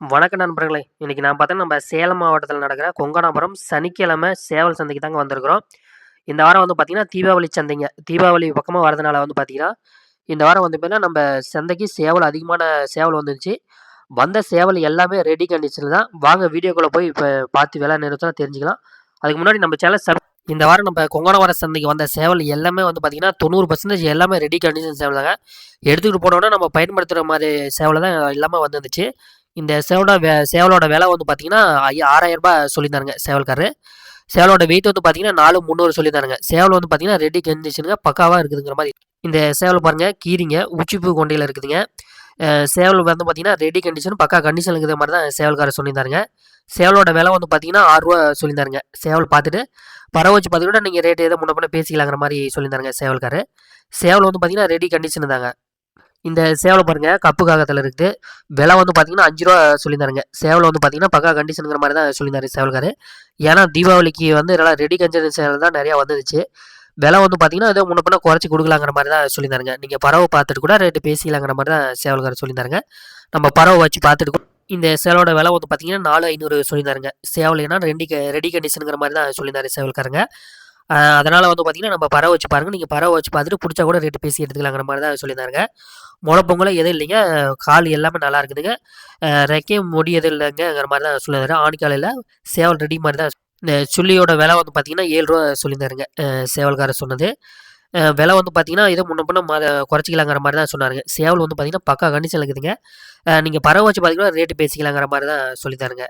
வணக்க நண்பர்களே! இன்றைக்கி நான் பார்த்தீங்கன்னா, நம்ம சேலம் மாவட்டத்தில் நடக்கிற கொங்கணாபுரம் சனிக்கிழமை சேவல் சந்தைக்கு தாங்க வந்திருக்கிறோம். இந்த வாரம் வந்து பார்த்திங்கன்னா தீபாவளி சந்தைங்க. தீபாவளி பக்கமாக வரதுனால வந்து பார்த்தீங்கன்னா, இந்த வாரம் வந்து பார்த்தீங்கன்னா, நம்ம சந்தைக்கு சேவல் அதிகமான சேவல் வந்துருந்துச்சு. வந்த சேவல் எல்லாமே ரெடி கண்டிஷனில் தான். வாங்க வீடியோக்குள்ளே போய் இப்போ பார்த்து விலை நிறுத்தினா தெரிஞ்சுக்கலாம். அதுக்கு முன்னாடி நம்ம சேனல் சப் இந்த வாரம் நம்ம கொங்கணவர சந்தைக்கு வந்த சேவல் எல்லாமே வந்து பார்த்தீங்கன்னா, 90% எல்லாமே ரெடி கண்டிஷன் சேவல் தாங்க. எடுத்துக்கிட்டு போனோன்னா நம்ம பயன்படுத்துகிற மாதிரி சேவலை தான் எல்லாமே வந்துருந்துச்சு. இந்த சேவலோட வெ சேவலோட விலை வந்து பார்த்தீங்கன்னா, ஐ ரூ. 6000 சொல்லியிருந்தாருங்க சேவல்காரரு. சேவலோட வெயிட் வந்து பார்த்தீங்கன்னா, 4,300 சொல்லியிருந்தாருங்க. சேவல் வந்து பார்த்தீங்கன்னா, ரெடி கண்டிஷனுங்க பக்காவாக இருக்குதுங்கிற மாதிரி இந்த சேவல் பாருங்க கீரிங்க, உச்சிப்பூ கொண்டையில் இருக்குதுங்க. சேவல் வந்து பார்த்தீங்கன்னா, ரெடி கண்டிஷன் பக்கா கண்டிஷன் இருக்கிற மாதிரி தான் சேவல்காரர் சொல்லியிருந்தாருங்க. சேவலோட விலை வந்து பார்த்தீங்கன்னா, ஆறுரூவா சொல்லியிருந்தாருங்க. சேவல் பார்த்துட்டு, பறவை வச்சு பார்த்துட்டு நீங்கள் நீங்க ரேட் ஏதோ முன்ன பண்ண பேசிக்கலாங்கிற மாதிரி சொல்லியிருந்தாருங்க சேவல்கார் சேவல் வந்து பார்த்தீங்கன்னா, ரெடி கண்டிஷன் தாங்க. இந்த சேவலை பாருங்க கப்பு காகத்தில் இருக்குது. விலை வந்து பார்த்தீங்கன்னா, அஞ்சு ரூபா சொல்லியிருந்தாருங்க. சேவலை வந்து பார்த்தீங்கன்னா, பக்கா கண்டிஷனுங்கிற மாதிரி தான் சொல்லியிருந்தாரு சேவல்காரரு. ஏன்னா தீபாவளிக்கு வந்து நல்லா ரெடி கஞ்சன் சேவல் தான் நிறையா வந்துச்சு விலை வந்து பார்த்தீங்கன்னா, ஏதோ முன்ன குறைச்சி கொடுக்கலாங்கிற மாதிரி தான் சொல்லியிருந்தாருங்க. நீங்கள் பறவை பார்த்துட்டு கூட ரேட்டு பேசிக்கலாங்கிற மாதிரி தான் சேவல்காரர் சொல்லியிருந்தாருங்க. நம்ம பறவை வச்சு பார்த்துட்டு இந்த சேவலோட விலை வந்து பார்த்தீங்கன்னா, 4,500 சொல்லியிருந்தாருங்க. சேவல் ஏன்னா ரெடி ரெடி கண்டிஷனுங்கிற மாதிரி தான் சொல்லியிருந்தாரு சேவல்காரங்க. அதனால் வந்து பார்த்திங்கன்னா நம்ம பறவை வச்சு பாருங்கள் நீங்கள் பறவை வச்சு பார்த்துட்டு பிடிச்சா கூட ரேட்டு பேசி எடுத்துக்கலாங்கிற மாதிரி தான் சொல்லியிருந்தாருங்க. முளப்பொங்கலும் எதுவும் இல்லைங்க. கால் எல்லாமே நல்லா இருக்குதுங்க. ரெக்கையும் முடி எதுவும் இல்லைங்கிற மாதிரி தான் சொல்லியிருந்தாரு. ஆண் சேவல் ரெடி மாதிரி தான் இந்த சுள்ளியோட விலை வந்து பார்த்தீங்கன்னா, ரூ. 7 சொல்லியிருந்தாருங்க. சேவல்காரர் சொன்னது. விலை வந்து பார்த்தீங்கன்னா, இதை முன்ன பண்ண குறைச்சிக்கலாங்கிற மாதிரி தான் சொன்னாருங்க. சேவல் வந்து பார்த்தீங்கன்னா, பக்கா கண்டிஷன் இருக்குதுங்க. நீங்கள் பறவை வச்சு பார்த்தீங்கன்னா, ரேட்டு பேசிக்கலாங்கிற மாதிரி தான் சொல்லித்தாருங்க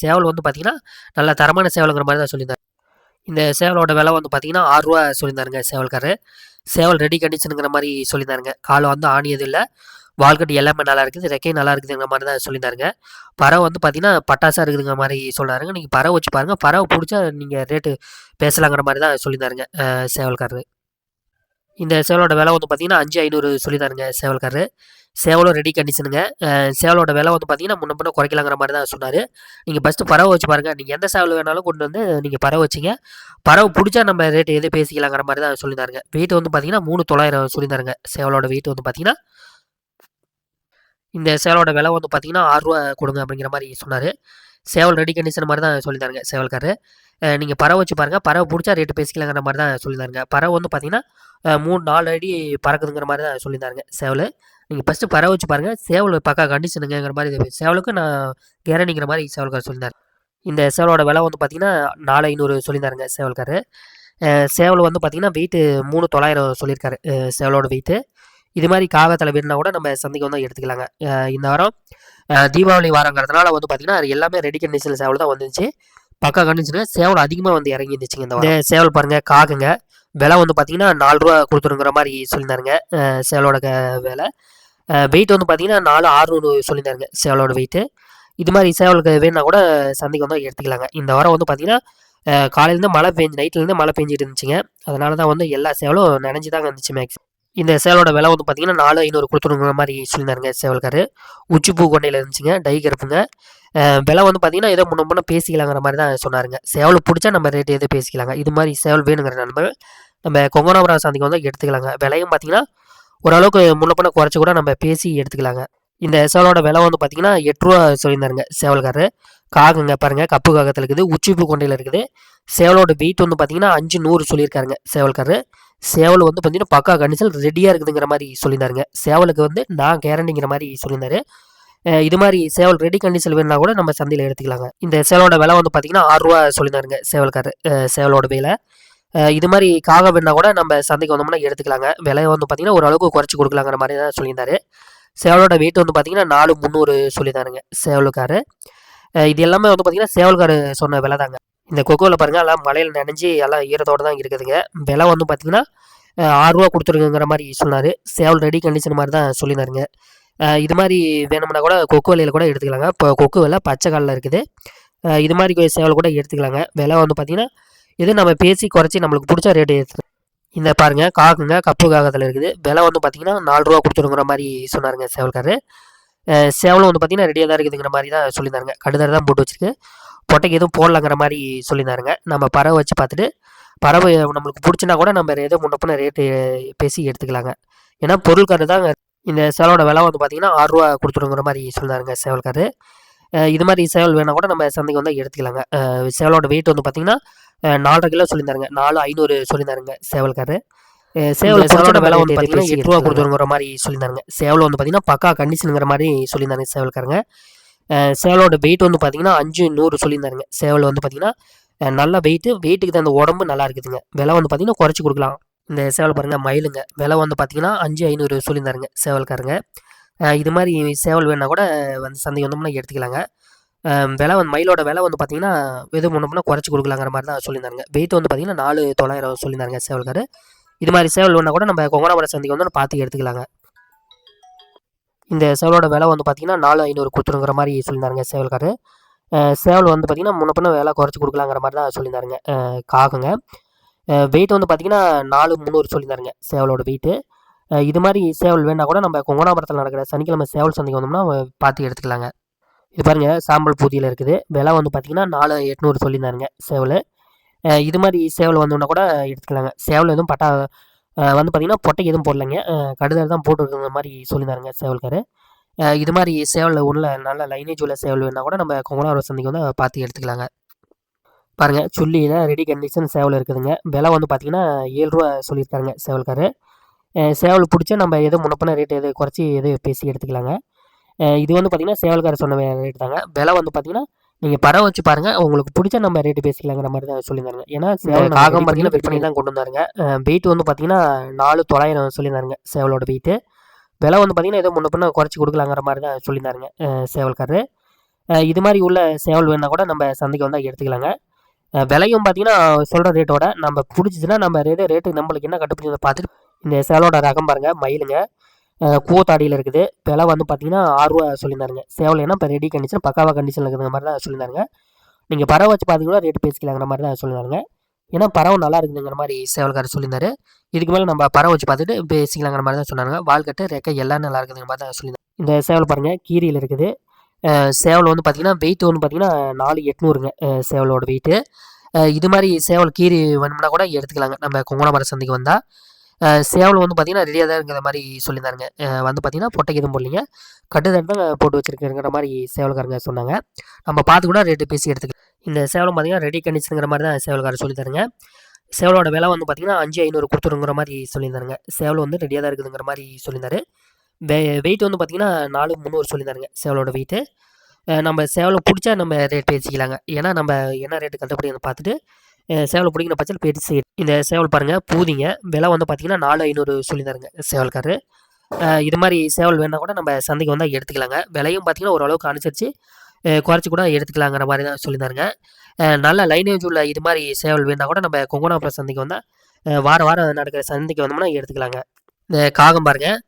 சேவல் வந்து பார்த்தீங்கன்னா, நல்ல தரமான சேவலுங்கிற மாதிரி தான் சொல்லியிருந்தாரு. இந்த சேவலோட விலை வந்து பார்த்தீங்கன்னா, ஆறுரூவா சொல்லியிருந்தாருங்க சேவல்காரரு. சேவல் ரெடி கண்டிஷனுங்கிற மாதிரி சொல்லியிருந்தாருங்க. கால் வந்து ஆணி எதுவும் இல்ல. வால்கட்டு எல்லாமே நல்லா இருக்குது. ரெக்கையும் நல்லா இருக்குதுங்கிற மாதிரி தான் சொல்லியிருந்தாருங்க. பறவை வந்து பார்த்தீங்கன்னா, பட்டாசாக இருக்குதுங்கிற மாதிரி சொன்னாருங்க. நீங்கள் பறவை வச்சு பாருங்க. பறவை பிடிச்சா நீங்கள் ரேட்டு பேசலாங்கிற மாதிரி தான் சொல்லியிருந்தாருங்க. சேவல்காரரு. இந்த சேவலோட விலை வந்து பார்த்தீங்கன்னா, 5,500 சொல்லியிருந்தாருங்க சேவல்காரரு. சேவலும் ரெடி கண்டிஷனுங்க. சேவலோட விலை வந்து பார்த்தீங்கன்னா, முன்ன பின்ன குறைக்கலாங்கிற மாதிரி தான் சொன்னார் நீங்கள் ஃபர்ஸ்ட்டு பறவை வச்சு பாருங்கள் நீங்கள் எந்த சேவல் வேணாலும் கொண்டு வந்து நீங்கள் பறவை வச்சீங்க. பறவை பிடிச்சா நம்ம ரேட்டு எது பேசிக்கலாங்கிற மாதிரி தான் சொல்லியிருந்தாருங்க. வெயிட் வந்து பார்த்தீங்கன்னா, 3,900 சொல்லியிருந்தாருங்க. சேவலோட வெயிட் வந்து பார்த்தீங்கன்னா இந்த சேவலோட விலை வந்து பார்த்தீங்கன்னா, ஆறுரூவா கொடுங்க அப்படிங்கிற மாதிரி சொன்னார் சேவல் ரெடி கண்டிஷன் மாதிரி தான் சொல்லியிருந்தாருங்க சேவல்காரரு. நீங்கள் பறவை வச்சு பாருங்கள் பறவை பிடிச்சா ரேட்டு பேசிக்கலாங்கிற மாதிரி தான் சொல்லியிருந்தாருங்க. பறவை வந்து பார்த்தீங்கன்னா, மூணு நாலு அடி பறக்குதுங்கிற மாதிரி தான் சொல்லியிருந்தாருங்க சேவல் நீங்கள் ஃபஸ்ட்டு பறவை வச்சு பாருங்கள் சேவல் பக்கா கண்டிஷனுங்கிற மாதிரி சேவலுக்கு நான் கேரண்டிங்கிற மாதிரி சேவல்காரர் சொல்லியிருந்தார் இந்த சேவலோட விலை வந்து பார்த்தீங்கன்னா, 4,500 சொல்லியிருந்தாருங்க சேவல்காரரு. சேவல் வந்து பார்த்தீங்கன்னா, வெயிட்டு 3,900 சொல்லியிருக்காரு. சேவலோட வெயிட்டு. இது மாதிரி காகத்தில் வேணுன்னா கூட நம்ம சந்தைக்கு வந்து எடுத்துக்கலாங்க. இந்த வாரம் தீபாவளி வாரங்கிறதுனால வந்து பார்த்தீங்கன்னா, எல்லாமே ரெடி கண்டிஷன் சேவல் தான் வந்துருந்துச்சு. பக்கா கண்டிஷனு சேவல் அதிகமாக வந்து இறங்கிருந்துச்சுங்க இந்த இந்த சேவல் பாருங்கள் காகுங்க விலை வந்து பார்த்தீங்கன்னா, ரூ. 4 குடுத்துருங்கிற மாரி சொல்லியிருந்தாருங்க. சேவலோட க விலை. வெயிட் வந்து பார்த்தீங்கன்னா, 4,600 சொல்லியிருந்தாருங்க சேவலோட வெயிட்டு. இது மாதிரி சேவலுக்கு வேணுன்னா கூட சந்தைக்கு வந்து எடுத்துக்கலாங்க. இந்த வாரம் வந்து பார்த்தீங்கன்னா, காலையிலேருந்து மழை பெஞ்சு நைட்லேருந்து மழை பெஞ்சிட்டு இருந்துச்சுங்க. அதனால தான் வந்து எல்லா சேவலும் நினைஞ்சு தாங்க இருந்துச்சு மேக்ஸிமம். இந்த சேவலோட விலை வந்து பார்த்தீங்கன்னா, 4,500 குடுத்துருங்கிற மாரி சொல்லியிருந்தாருங்க உச்சி பூ கொண்டையில் இருந்துச்சுங்க. டை கருப்புங்க. விலை வந்து பார்த்தீங்கன்னா, ஏதோ முன்ன முன்ன பேசிக்கலாங்கிற மாதிரி தான் சொன்னாருங்க. சேவல் பிடிச்சா நம்ம ரேட் எது பேசிக்கலாங்க. இது மாதிரி சேவல் வேணுங்கிற நண்பர்கள் நம்ம கொங்கனாபுரம் சந்தைக்கு வந்து எடுத்துக்கலாங்க. விலையும் பார்த்தீங்கன்னா, ஓரளவுக்கு முன்ன பின்ன குறைச்சு கூட நம்ம பேசி எடுத்துக்கலாங்க. இந்த சேவலோட விலை வந்து பார்த்தீங்கன்னா, எட்டுரூவா சொல்லியிருந்தாருங்க சேவல்காரரு. காகங்க பாருங்க கப்பு காகத்தில் இருக்குது. உச்சிப்பு கொண்டையில் இருக்குது. சேவலோட வெயிட் வந்து பார்த்தீங்கன்னா, 5,100 சொல்லியிருக்காருங்க சேவல்காரரு. சேவல் வந்து பார்த்தீங்கன்னா, பக்கா கண்டிஷன் ரெடியாக இருக்குதுங்கிற மாதிரி சொல்லியிருந்தாருங்க. சேவலுக்கு வந்து நான் கேரண்டிங்கிற மாதிரி சொல்லியிருந்தாரு. இது மாதிரி சேவல் ரெடி கண்டிஷன் வேணுனா கூட நம்ம சந்தையில் எடுத்துக்கலாங்க. இந்த சேவலோட விலை வந்து பார்த்தீங்கன்னா, ஆறுரூவா சொல்லியிருந்தாருங்க சேவல்காரரு. சேவலோட விலை. இது மாதிரி காக வேணா கூட நம்ம சந்தைக்கு வந்தோம்னா எடுத்துக்கலாங்க. விலையை வந்து பார்த்தீங்கன்னா, ஓரளவுக்கு குறைச்சி கொடுக்கலாங்கிற மாதிரி தான் சொல்லியிருந்தாரு. சேவலோட வெயிட் வந்து பார்த்தீங்கன்னா, 4,300 சொல்லியிருந்தாருங்க சேவலுக்காரு இது எல்லாமே வந்து பார்த்தீங்கன்னா, சேவல்காரர் சொன்ன விலை தாங்க. இந்த கொக்கோவில் பாருங்கள் எல்லாம் மலையில் நினைஞ்சி எல்லாம் ஈரத்தோடு தான் இருக்குதுங்க. விலை வந்து பார்த்தீங்கன்னா, அ ரூ. 6 குடுத்துருங்கங்கிற மாரி சொன்னாரு. சேவல் ரெடி கண்டிஷன் மாதிரி தான் சொல்லியிருந்தாருங்க. இது மாதிரி வேணும்னா கூட கொக்கு விலையில் கூட எடுத்துக்கலாங்க. இப்போ கொக்கு விலை பச்சை காலில் இருக்குது. இது மாதிரி சேவல் கூட எடுத்துக்கலாங்க. விலை வந்து பார்த்திங்கன்னா இது நம்ம பேசி குறைச்சி நம்மளுக்கு பிடிச்ச ரேட் எடுத்துக்கலாம். இந்த பாருங்க காகங்க கப்பு காகத்தில் இருக்குது. விலை வந்து பார்த்திங்கன்னா நாலு ரூபா கொடுத்துருங்கிற மாதிரி சொன்னாருங்க சேவல்காரரு. சேவலும் வந்து பார்த்தீங்கன்னா, ரெடியாக தான் இருக்குதுங்கிற மாதிரி தான் சொல்லியிருந்தாருங்க. கடுதார தான் போட்டு வச்சுருக்கு பொட்டைக்கு எதுவும் போடலங்கிற மாதிரி சொல்லியிருந்தாருங்க. நம்ம பறவை வச்சு பார்த்துட்டு, பறவை நம்மளுக்கு பிடிச்சினா கூட நம்ம எதோ முன்ன ரேட்டு பேசி எடுத்துக்கலாங்க. ஏன்னா பொருள்காரு தான் தாங்க இந்த சேவலோட விலை வந்து பார்த்தீங்கன்னா, ஆறுரூவா கொடுத்துருங்கிற மாதிரி சொல்லியிருந்தாருங்க சேவல்காரு இது மாதிரி சேவல் வேணால் கூட நம்ம சந்தைக்கு வந்து எடுத்துக்கலாங்க சேவலோட வெயிட் வந்து பார்த்தீங்கன்னா நாலரை கிலோ சொல்லியிருந்தாருங்க நாலு ஐநூறு சொல்லியிருந்தாருங்க சேவல்காரு சேவல் சேவலோட விலை வந்து பார்த்தீங்கன்னா எட்டு ரூபா கொடுத்துருங்கிற மாதிரி சொல்லியிருந்தாருங்க சேவல் வந்து பார்த்தீங்கன்னா பக்கா கண்டிஷனுங்கிற மாதிரி சொல்லியிருந்தாருங்க சேவல்காரங்க. சேவலோட வெயிட் வந்து பார்த்தீங்கன்னா அஞ்சு நூறு சொல்லியிருந்தாருங்க. சேவல் வந்து பார்த்தீங்கன்னா நல்ல வெயிட்டு வெயிட்டுக்கு தகுந்த உடம்பு நல்லா இருக்குதுங்க. விலை வந்து பார்த்தீங்கன்னா குறைச்சி கொடுக்கலாம். இந்த சேவல் பாருங்க மயிலுங்க. விலை வந்து பார்த்தீங்கன்னா அஞ்சு ஐநூறு சொல்லியிருந்தாருங்க சேவல்காரங்க. இது மாதிரி சேவல் வேணா கூட வந்து சந்தைக்கு வந்தோம்னா எடுத்துக்கலாங்க. விலை வந்து மயிலோட விலை வந்து பார்த்தீங்கன்னா எது முன்னோம்னா குறைச்சி கொடுக்கலாங்கிற மாதிரி தான் சொல்லியிருந்தாங்க வெயிட் வந்து பார்த்தீங்கன்னா நாலு தொள்ளாயிரம் சொல்லியிருந்தாருங்க சேவல்காரு. இது மாதிரி சேவல் வேணால் கூட நம்ம கொங்கனாபுரம் சந்தைக்கு வந்து பார்த்து எடுத்துக்கலாங்க. இந்த சேவலோட விலை வந்து பார்த்தீங்கன்னா நாலு ஐநூறு கொடுத்துருங்கிற மாதிரி சொல்லியிருந்தாருங்க சேவல்காரு சேவல் வந்து பார்த்தீங்கன்னா முன்ன பின்ன விலை குறைச்சி கொடுக்கலாங்கிற மாதிரி தான் சொல்லியிருந்தாருங்க. அஹ் காகங்க வெயிட் வந்து பார்த்தீங்கன்னா நாலு முந்நூறு சொல்லியிருந்தாருங்க சேவலோட வெயிட்டு இது மாதிரி சேவல் வேணால் கூட நம்ம கொங்கனாபுரத்தில் நடக்கிற சனிக்கிழமை சேவல் சந்தைக்கு வந்தோம்னா பார்த்து எடுத்துக்கலாங்க. இது பாருங்க சாம்பல் பூதியில் இருக்குது. விலை வந்து பார்த்தீங்கன்னா நாலு எட்நூறு சொல்லியிருந்தாருங்க சேவல். இது மாதிரி சேவல் வந்தோம்னா கூட எடுத்துக்கலாங்க. சேவல் எதுவும் பட்டா வந்து பார்த்திங்கன்னா பொட்டைக்கு எதுவும் போடலைங்க. அஹ் கடுதல் தான் போட்டுருக்குற மாதிரி சொல்லியிருந்தாருங்க சேவல்கார். இது மாதிரி சேவலில் உள்ள நல்ல லைனேஜ் உள்ள சேவல் வேணால் கூட நம்ம கொங்கனாபுரம் சந்தைக்கு வந்து பார்த்து எடுத்துக்கலாங்க. பாருங்கள் சுள்ளியில் ரெடி கண்டிஷன் சேவல் இருக்குதுங்க. விலை வந்து பார்த்தீங்கன்னா ஏழு ரூபா சொல்லியிருக்காருங்க சேவல்காரு. சேவல் பிடிச்சா நம்ம எது முன்னப்பின ரேட் எது குறைச்சி எது பேசி எடுத்துக்கலாங்க. இது வந்து பார்த்திங்கன்னா சேவல்காரர் சொன்ன ரேட் தாங்க. விலை வந்து பார்த்தீங்கன்னா நீங்கள் பறவை வச்சு பாருங்க. உங்களுக்கு பிடிச்சா நம்ம ரேட்டு பேசிக்கலாங்கிற மாதிரி தான் சொல்லியிருந்தாங்க. ஏன்னா சேவல் காகம் பார்த்தீங்கன்னா விற்பனை தான் கொண்டு வந்தாருங்க வெயிட் வந்து பார்த்தீங்கன்னா நாலு தொள்ளாயிரம் சொல்லியிருந்தாருங்க சேவலோட வெயிட்டு விலை வந்து பார்த்தீங்கன்னா ஏதோ முன்ன பின்ன குறைச்சி கொடுக்கலாங்கிற மாதிரி தான் சொல்லியிருந்தாருங்க சேவல்காரரு. இது மாதிரி உள்ள சேவல் வேணா கூட நம்ம சந்தைக்கு வந்தால் எடுத்துக்கலாங்க. விலையும் பார்த்தீங்கன்னா சொல்கிற ரேட்டோட நம்ம பிடிச்சிச்சுன்னா நம்ம ரேட்டு ரேட்டு நம்மளுக்கு என்ன கட்டுப்படி பார்த்துட்டு இந்த சேவலோட ரகம் பாருங்க மயிலுங்க. கூவத்தாடியில் இருக்குது. விலை வந்து பார்த்தீங்கன்னா ஆறுரூவா சொல்லியிருந்தாருங்க. சேவல் இப்போ ரெடி கண்டிஷன் பக்காவாக கண்டிஷன் இருக்கிற மாதிரி தான் சொல்லியிருந்தாருங்க. நீங்கள் பறவை வச்சு பார்த்தீங்கன்னா ரேட்டு பேசிக்கலாங்கிற மாதிரி தான் சொல்லியிருந்தாருங்க. ஏன்னா பறவை நல்லா இருக்குதுங்கிற மாதிரி சேவல்காரர் சொல்லியிருந்தாரு. இதுக்கு மேலே நம்ம பறவை வச்சு பார்த்துட்டு பேசிக்கலாங்கிற மாதிரி தான் சொன்னாங்க வால்கட்டு ரெக்கை எல்லாம் நல்லா இருக்குதுங்கிற மாதிரி தான் சொல்லியிருந்தாங்க இந்த சேவல் பாருங்கள் கீரியில் இருக்குது. சேவல் வந்து பார்த்தீங்கன்னா வெயிட் வந்து பார்த்தீங்கன்னா நாலு எட்நூறுங்க சேவலோட வெயிட்டு இது மாதிரி சேவல் கீரி வேணும்னா கூட எடுத்துக்கலாங்க. நம்ம கொங்கணமர சந்தைக்கு வந்தால் சேவல் வந்து பார்த்திங்கன்னா ரெடியாக தான் இருக்கிற மாதிரி சொல்லியிருந்தாருங்க. வந்து பார்த்தீங்கன்னா பொட்டைக்கு எதுவும் போடலிங்க. கட்டுதல் தான் போட்டு வச்சிருக்கிற மாதிரி சேவல்காரங்க சொன்னாங்க. நம்ம பார்த்து கூட ரேட்டு பேசி எடுத்துக்கலாம். இந்த சேவலம் பார்த்தீங்கன்னா ரெடி கண்டிஷனுங்கிற மாதிரி தான் சேவல்காரர் சொல்லித்தருங்க சேவலோட விலை வந்து பார்த்திங்கன்னா அஞ்சு ஐநூறு கொடுத்துருங்கிற மாதிரி சொல்லியிருந்தாருங்க. சேவல் வந்து ரெடியாக தான் இருக்குதுங்கிற மாதிரி சொல்லியிருந்தாரு. வெ வெயிட் வந்து பார்த்தீங்கன்னா நாலு முந்நூறு சொல்லியிருந்தாருங்க சேவலோட வெயிட்டு நம்ம சேவலை பிடிச்சா நம்ம ரேட் பேசிக்கலாங்க. ஏன்னா நம்ம என்ன ரேட்டு கட்டுப்படி பார்த்துட்டு சேவலை பிடிக்கிற பட்சத்தில் பேசி இந்த சேவல் பாருங்கள் பூதிங்க. விலை வந்து பார்த்தீங்கன்னா நாலு ஐநூறு சொல்லியிருந்தாருங்க சேவல்காரு. இது மாதிரி சேவல் வேணால் கூட நம்ம சந்தைக்கு வந்தால் எடுத்துக்கலாங்க. விலையும் பார்த்தீங்கன்னா ஓரளவுக்கு அனுசரித்து குறைச்சி கூட எடுத்துக்கலாங்கிற மாதிரி தான் சொல்லியிருந்தாருங்க. நல்ல லைனேஜ் உள்ள இது மாதிரி சேவல் வேணால் கூட நம்ம கொங்கனாபுரம் சந்தைக்கு வந்தால் வார வாரம் நடக்கிற சந்தைக்கு வந்தோம்னா எடுத்துக்கலாங்க. இந்த காகம் பாருங்கள்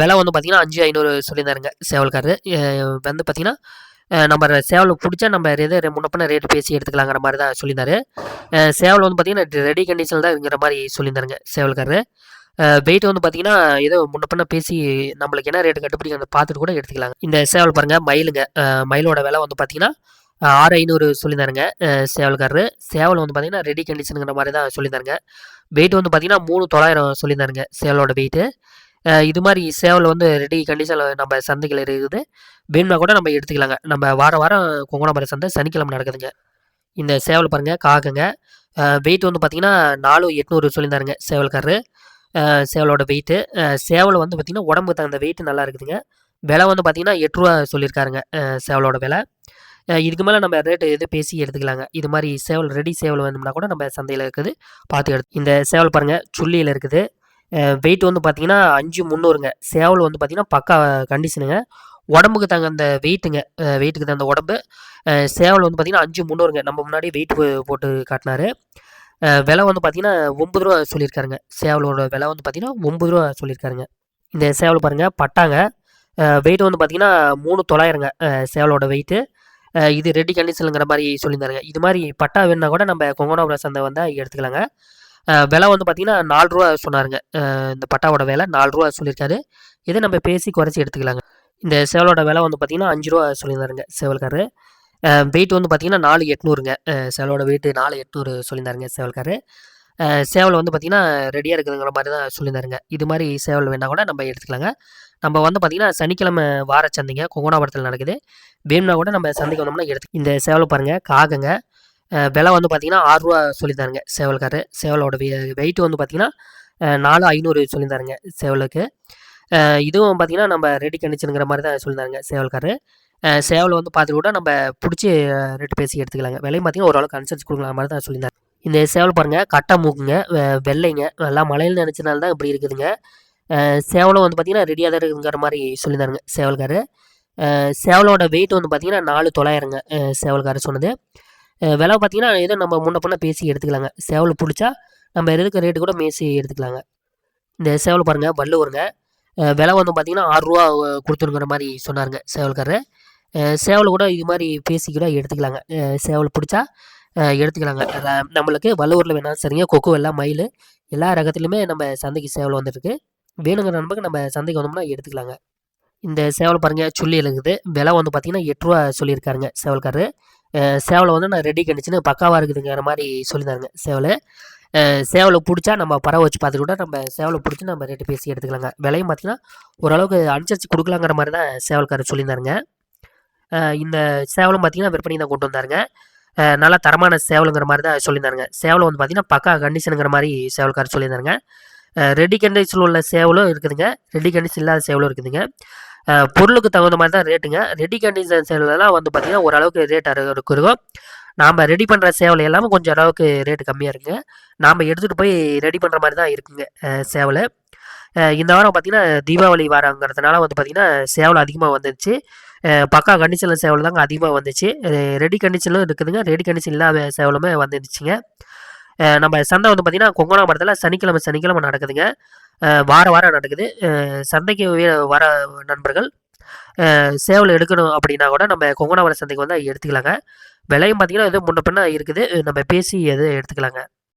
விலை வந்து பார்த்தீங்கன்னா அஞ்சு ஐநூறு சொல்லியிருந்தாருங்க சேவல்காரரு வந்து பார்த்திங்கன்னா நம்ம சேவல் பிடிச்சா நம்ம எது முன்னப்பின ரேட்டு பேசி எடுத்துக்கலாங்கிற மாதிரி தான் சொல்லியிருந்தாரு. சேவல் வந்து பார்த்தீங்கன்னா ரெடி கண்டிஷனில் தான் இருக்கிற மாதிரி சொல்லியிருந்தாருங்க சேவல்காரரு. வெயிட் வந்து பார்த்தீங்கன்னா ஏதோ முன்ன பேசி நம்மளுக்கு என்ன ரேட்டு கட்டுப்படி அந்த பார்த்துட்டு கூட எடுத்துக்கலாங்க. இந்த சேவல் பாருங்கள் மயிலுங்க. மயிலோட விலை வந்து பார்த்தீங்கன்னா ஆறு ஐநூறு சொல்லியிருந்தாருங்க சேவல்காரரு. சேவல் வந்து பார்த்தீங்கன்னா ரெடி கண்டிஷனுங்கிற மாதிரி தான் சொல்லியிருந்தாருங்க. வெயிட் வந்து பார்த்தீங்கன்னா மூணு தொள்ளாயிரம் சொல்லியிருந்தாருங்க சேவலோட வெயிட்டு இது மாதிரி சேவல் வந்து ரெடி கண்டிஷனில் நம்ம சந்தைகள் இருக்குது. வேணும்னா கூட நம்ம எடுத்துக்கலாங்க. நம்ம வாரம் வாரம் கொங்கணாமரம் சந்தை சனிக்கிழமை நடக்குதுங்க. இந்த சேவல் பாருங்கள் காக்குங்க. வெயிட் வந்து பார்த்தீங்கன்னா நாலு எட்நூறு சொல்லியிருந்தாருங்க சேவல்காரரு. சேவலோட வெயிட்டு சேவல் வந்து பார்த்திங்கன்னா உடம்புக்கு தகுந்த வெயிட்டு நல்லா இருக்குதுங்க. விலை வந்து பார்த்திங்கன்னா எட்டு ரூபா சொல்லியிருக்காருங்க சேவலோட விலை. இதுக்கு மேலே நம்ம ரேட்டு எது பேசி எடுத்துக்கலாங்க. இது மாதிரி சேவல் ரெடி சேவல் வேணும்னா கூட நம்ம சந்தையில் இருக்குது. பார்த்து எடுத்து இந்த சேவல் பாருங்கள் சுள்ளியில் இருக்குது. வெயிட் வந்து பார்த்தீங்கன்னா அஞ்சு முந்நூறுங்க. சேவல் வந்து பார்த்தீங்கன்னா பக்கா கண்டிஷனுங்க உடம்புக்கு தகுந்த வெயிட்டுங்க வெயிட்டுக்கு தகுந்த உடம்பு. சேவல் வந்து பார்த்தீங்கன்னா அஞ்சு முந்நூறுங்க. நம்ம முன்னாடி வெயிட் போட்டு காட்டினாரு. விலை வந்து பார்த்தீங்கன்னா ஒம்பது ரூபா சொல்லியிருக்காருங்க. சேவலோட விலை வந்து பார்த்தீங்கன்னா ஒம்பது ரூபா சொல்லியிருக்காருங்க. இந்த சேவல் பாருங்கள் பட்டாங்க. வெயிட் வந்து பார்த்தீங்கன்னா மூணு தொள்ளாயிரங்க சேவலோட வெயிட்டு இது ரெடி கண்டிஷனுங்கிற மாதிரி சொல்லியிருந்தாருங்க. இது மாதிரி பட்டா வேணுன்னா கூட நம்ம கொங்கனாபுரம் சந்தை வந்தால் எடுத்துக்கலாங்க. விலை வந்து பார்த்தீங்கன்னா நாலு ரூபா சொன்னாருங்க. இந்த பட்டாவோட விலை நாலு ரூபா சொல்லியிருக்காரு. இதை நம்ம பேசி குறைச்சி எடுத்துக்கலாங்க. இந்த சேவலோட விலை வந்து பார்த்தீங்கன்னா அஞ்சு ரூபா சொல்லியிருந்தாருங்க சேவல்காரு. வெயிட் வந்து பார்த்தீங்கன்னா நாலு எட்நூறுங்க. சேவலோட வெயிட் நாலு எட்நூறு சொல்லியிருந்தாருங்க சேவல்காரு. சேவல் வந்து பார்த்திங்கன்னா ரெடியாக இருக்குதுங்கிற மாதிரி தான் சொல்லியிருந்தாருங்க. இது மாதிரி சேவல் வேணால் கூட நம்ம எடுத்துக்கலாங்க. நம்ம வந்து பார்த்திங்கன்னா சனிக்கிழமை வார சந்தைங்க கொங்கோனாபுரத்தில் நடக்குது. வேணும்னா கூட நம்ம சந்தைக்கு வந்தோம்னா எடுத்து இந்த சேவலை பாருங்கள் காகங்க. விலை வந்து பார்த்திங்கன்னா ஆறுரூவா சொல்லியிருந்தாருங்க சேவல்காரு சேவலோட வெயிட் வந்து பார்த்திங்கன்னா நாலு ஐநூறு சொல்லியிருந்தாருங்க சேவலுக்கு. இதுவும் பார்த்திங்கன்னா நம்ம ரெடி கண்டிச்சுங்கிற மாதிரி தான் சொல்லியிருந்தாருங்க சேவல்காரு சேவலை வந்து பார்த்துட்டு கூட நம்ம பிடிச்சி ரேட்டு பேசி எடுத்துக்கலாங்க. விலையும் பார்த்திங்கன்னா ஓரளவுக்கு அனுசரிச்சு கொடுக்கலாம் மாதிரி தான் சொல்லியிருந்தாங்க இந்த சேவல் பாருங்கள் கட்டை மூக்குங்க வெள்ளைங்க நல்லா மலையில் நினச்சனால தான் இப்படி இருக்குதுங்க. சேவலும் வந்து பார்த்திங்கன்னா ரெடியாக தான் இருக்குங்கிற மாதிரி சொல்லியிருந்தாருங்க சேவல்காரு சேவலோட வெயிட் வந்து பார்த்திங்கன்னா நாலு தொள்ளாயிரங்க சேவல்காரர் சேவல்காரு சொன்னது. விலை பார்த்திங்கன்னா ஏதோ நம்ம முன்ன பண்ண பேசி எடுத்துக்கலாங்க. சேவல் பிடிச்சா நம்ம எதுக்கு ரேட்டு கூட பேசி எடுத்துக்கலாங்க. இந்த சேவல் பாருங்கள் வள்ளுவருங்க விலை வந்து பார்த்திங்கன்னா ஆறுரூவா கொடுத்துருங்கிற மாதிரி சொன்னாருங்க சேவல்காரரு. சேவல் கூட இது மாதிரி பேசி கூட எடுத்துக்கலாங்க. சேவல் பிடிச்சா எடுத்துக்கலாங்க. நம்மளுக்கு வள்ளுவரில் வேணாலும் சரிங்க கொக்கு எல்லாம் மயில் எல்லா ரகத்துலையுமே நம்ம சந்தைக்கு சேவல் வந்துருக்கு. வேணுங்கிற நண்பருக்கு நம்ம சந்தைக்கு வந்தோம்னா எடுத்துக்கலாங்க. இந்த சேவல் பாருங்க சுள்ளி இருக்குது விலை வந்து பார்த்தீங்கன்னா எட்டு ரூபா சொல்லியிருக்காருங்க சேவல்காரரு. சேவலை வந்து நான் ரெடி கண்டிச்சுன்னு பக்காவாக இருக்குதுங்கிற மாதிரி சொல்லியிருந்தாருங்க சேவலை சேவலை பிடிச்சா நம்ம பறவை வச்சு பார்த்துட்டு கூட நம்ம சேவலை பிடிச்சி நம்ம ரேட்டு பேசி எடுத்துக்கலாங்க. விலையும் பார்த்திங்கன்னா ஓரளவுக்கு அனுசரித்து கொடுக்கலாங்கிற மாதிரி தான் சேவல்காரர் சொல்லியிருந்தாருங்க. இந்த சேவலும் பார்த்திங்கன்னா விற்பனை தான் கொண்டு வந்தாருங்க. நல்லா தரமான சேவலுங்கிற மாதிரி தான் சொல்லியிருந்தாருங்க. சேவலை வந்து பார்த்தீங்கன்னா பக்கா கண்டிஷனுங்கிற மாதிரி சேவல்காரர் சொல்லியிருந்தாருங்க. ரெடி கண்டிஷனில் உள்ள சேவலும் இருக்குதுங்க. ரெடி கண்டிஷன் இல்லாத சேவலும் இருக்குதுங்க. பொருளுக்கு தகுந்த மாதிரி தான் ரேட்டுங்க ரெடி கண்டிஷன் சேவலெல்லாம் வந்து பார்த்திங்கன்னா ஓரளவுக்கு ரேட் இருக்கும் நாம் ரெடி பண்ணுற சேவல் எல்லாமே கொஞ்சம் அளவுக்கு ரேட்டு கம்மியாக இருக்குங்க. நாம் எடுத்துகிட்டு போய் ரெடி பண்ணுற மாதிரி தான் இருக்குங்க சேவலை. சேவல் இந்த வாரம் பார்த்திங்கன்னா தீபாவளி வாரங்கிறதுனால வந்து பார்த்திங்கன்னா சேவல் அதிகமாக வந்துச்சு பக்கா கண்டிஷனில் சேவல் தாங்க அதிகமாக வந்துச்சு. ரெடி கண்டிஷனிலும் இருக்குதுங்க. ரெடி கண்டிஷன் இல்லாத சேவலுமே வந்துருச்சுங்க. நம்ம சந்தை வந்து பார்த்திங்கன்னா கொங்கனாபுரத்தில் சனிக்கிழமை சனிக்கிழமை நடக்குதுங்க. வார வாரம் நடக்குது. சந்தைக்கு வர நண்பர்கள் சேவல் எடுக்கணும் அப்படின்னா கூட நம்ம கொங்கனாபுரம் சந்தைக்கு வந்து எடுத்துக்கலாங்க. விலையும் பார்த்திங்கன்னா எதுவும் முன்ன பின்ன இருக்குது. நம்ம பேசி எது எடுத்துக்கலாங்க.